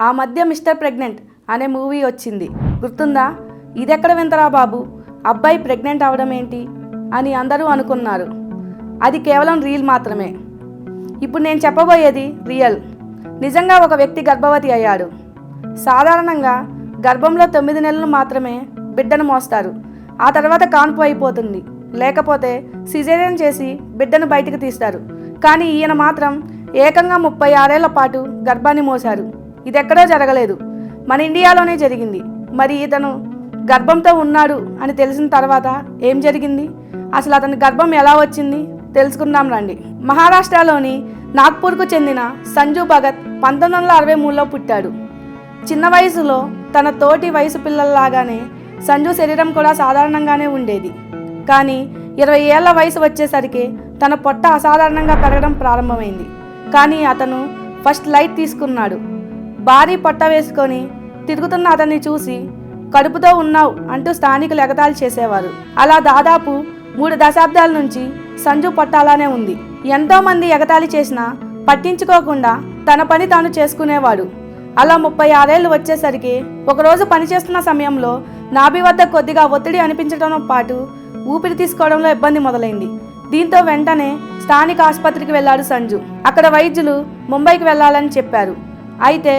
ఆ మధ్య mister pregnant అనే మూవీ వచ్చింది. గుర్తుందా? ఇదెక్కడ వింతరా బాబు? అబ్బాయి ప్రెగ్నెంట్ అవడం ఏంటి? అని అందరూ అనుకున్నారు. అది కేవలం రీల్ మాత్రమే. ఇప్పుడు నేను చెప్పబోయేది రియల్. నిజంగా ఒక వ్యక్తి గర్భవతి అయ్యాడు. సాధారణంగా గర్భంలో తొమ్మిది నెలలు మాత్రమే బిడ్డను మోస్తారు. ఆ తర్వాత కాన్పు అయిపోతుంది. లేకపోతే సిజేరియన్ చేసి బిడ్డను బయటకు తీస్తారు. కానీ ఈయన మాత్రం ఏకంగా ముప్పై ఆరేళ్ళ పాటు గర్భాన్ని మోశారు. ఇదెక్కడో జరగలేదు. మన ఇండియాలోనే జరిగింది. మరి ఇతను గర్భంతో ఉన్నాడు అని తెలిసిన తర్వాత ఏం జరిగింది? అసలు అతని గర్భం ఎలా వచ్చింది? తెలుసుకుందాం రండి. మహారాష్ట్రలోని నాగ్పూర్కు చెందిన సంజు భగత్ పంతొమ్మిది వందల అరవై మూడులో పుట్టాడు. చిన్న వయసులో తన తోటి వయసు పిల్లల్లాగానే సంజు శరీరం కూడా సాధారణంగానే ఉండేది. కానీ ఇరవై ఏళ్ళ వయసు వచ్చేసరికి తన పొట్ట అసాధారణంగా పెరగడం ప్రారంభమైంది. కానీ అతను ఫస్ట్ లైట్ తీసుకున్నాడు. భారీ పొట్ట వేసుకొని తిరుగుతున్న అతన్ని చూసి కడుపుతో ఉన్నావు అంటూ స్థానికులు ఎగతాళి చేసేవారు. అలా దాదాపు మూడు దశాబ్దాల నుంచి సంజు పొట్టాలానే ఉంది. ఎంతో మంది ఎగతాళి చేసినా పట్టించుకోకుండా తన పని తాను చేసుకునేవాడు. అలా ముప్పై ఆరేళ్ళు వచ్చేసరికి ఒకరోజు పనిచేస్తున్న సమయంలో నాభి వద్ద కొద్దిగా ఒత్తిడి అనిపించడంతో పాటు ఊపిరి తీసుకోవడంలో ఇబ్బంది మొదలైంది. దీంతో వెంటనే స్థానిక ఆసుపత్రికి వెళ్ళాడు సంజు. అక్కడ వైద్యులు ముంబైకి వెళ్ళాలని చెప్పారు. అయితే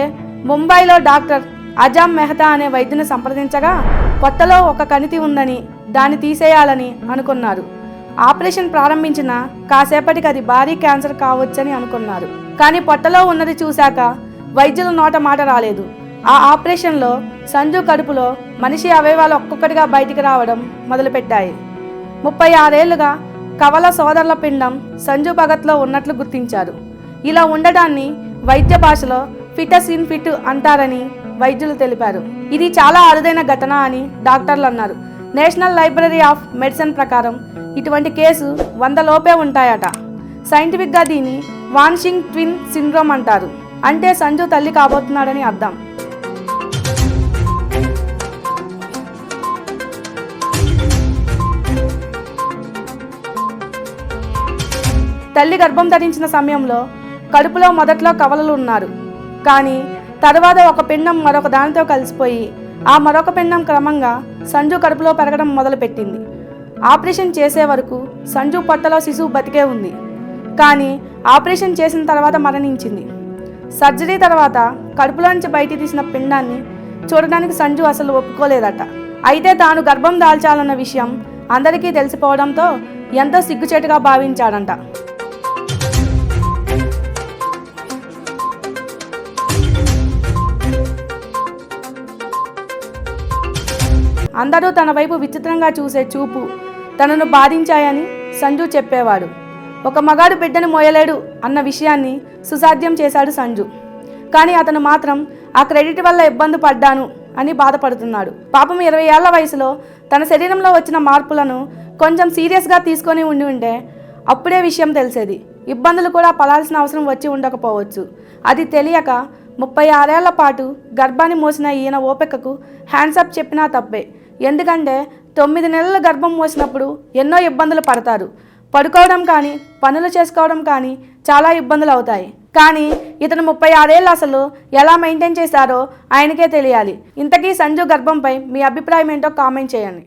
ముంబైలో డాక్టర్ అజామ్ మెహతా అనే వైద్యుని సంప్రదించగా పొట్టలో ఒక కణితి ఉందని దాన్ని తీసేయాలని అనుకున్నారు. ఆపరేషన్ ప్రారంభించిన కాసేపటికి అది భారీ క్యాన్సర్ కావచ్చని అనుకున్నారు. కానీ పొట్టలో ఉన్నది చూశాక వైద్యుల నోట మాట రాలేదు. ఆ ఆపరేషన్లో సంజు కడుపులో మనిషి అవయవాలు ఒక్కొక్కటిగా బయటికి రావడం మొదలుపెట్టాయి. ముప్పై ఆరేళ్ళుగా కవల సోదరుల పిండం సంజు భగత్లో ఉన్నట్లు గుర్తించారు. ఇలా ఉండడాన్ని వైద్య భాషలో ఫిటస్ ఇన్ ఫిట్ అంటారని వైద్యులు తెలిపారు. ఇది చాలా అరుదైన ఘటన అని డాక్టర్లు అన్నారు. నేషనల్ లైబ్రరీ ఆఫ్ మెడిసిన్ ప్రకారం ఇటువంటి కేసు వంద లోపే ఉంటాయట. సైంటిఫిక్గా దీన్ని వాన్షింగ్ ట్విన్ సిండ్రోమ్ అంటారు. అంటే సంజు తల్లి కాబోతున్నాడని అర్థం. తల్లి గర్భం ధరించిన సమయంలో కడుపులో మొదట్లో కవలలు ఉన్నారు. కానీ తర్వాత ఒక పిండం మరొక దానితో కలిసిపోయి ఆ మరొక పిండం క్రమంగా సంజు కడుపులో పెరగడం మొదలుపెట్టింది. ఆపరేషన్ చేసే వరకు సంజు పొట్టలో శిశువు బతికే ఉంది. కానీ ఆపరేషన్ చేసిన తర్వాత మరణించింది. సర్జరీ తర్వాత కడుపులోంచి బయటికి తీసిన పిండాన్ని చూడడానికి సంజు అసలు ఒప్పుకోలేదట. అయితే తాను గర్భం దాల్చాలన్న విషయం అందరికీ తెలిసిపోవడంతో ఎంతో సిగ్గుచేటుగా భావించాడంట. అందరూ తన వైపు విచిత్రంగా చూసే చూపు తనను బాధించాయని సంజు చెప్పేవాడు. ఒక మగాడు బిడ్డను మోయలేడు అన్న విషయాన్ని సుసాధ్యం చేశాడు సంజు. కానీ అతను మాత్రం ఆ క్రెడిట్ వల్ల ఇబ్బంది పడ్డాను అని బాధపడుతున్నాడు. పాపం ఇరవై ఏళ్ళ వయసులో తన శరీరంలో వచ్చిన మార్పులను కొంచెం సీరియస్గా తీసుకొని ఉండి ఉంటే అప్పుడే విషయం తెలిసేది. ఇబ్బందులు కూడా పడాల్సిన అవసరం వచ్చి ఉండకపోవచ్చు. అది తెలియక ముప్పై ఆరేళ్ళ పాటు గర్భాన్ని మోసిన ఈయన ఓపికకు హ్యాండ్సప్ చెప్పినా తప్పే. ఎందుకంటే తొమ్మిది నెలల గర్భం మోసినప్పుడు ఎన్నో ఇబ్బందులు పడతారు. పడుకోవడం కానీ పనులు చేసుకోవడం కానీ చాలా ఇబ్బందులు అవుతాయి. కానీ ఇతను ముప్పై ఆరేళ్ళు అసలు ఎలా మెయింటైన్ చేశారో ఆయనకే తెలియాలి. ఇంతకీ సంజు గర్భంపై మీ అభిప్రాయం ఏంటో కామెంట్ చేయండి.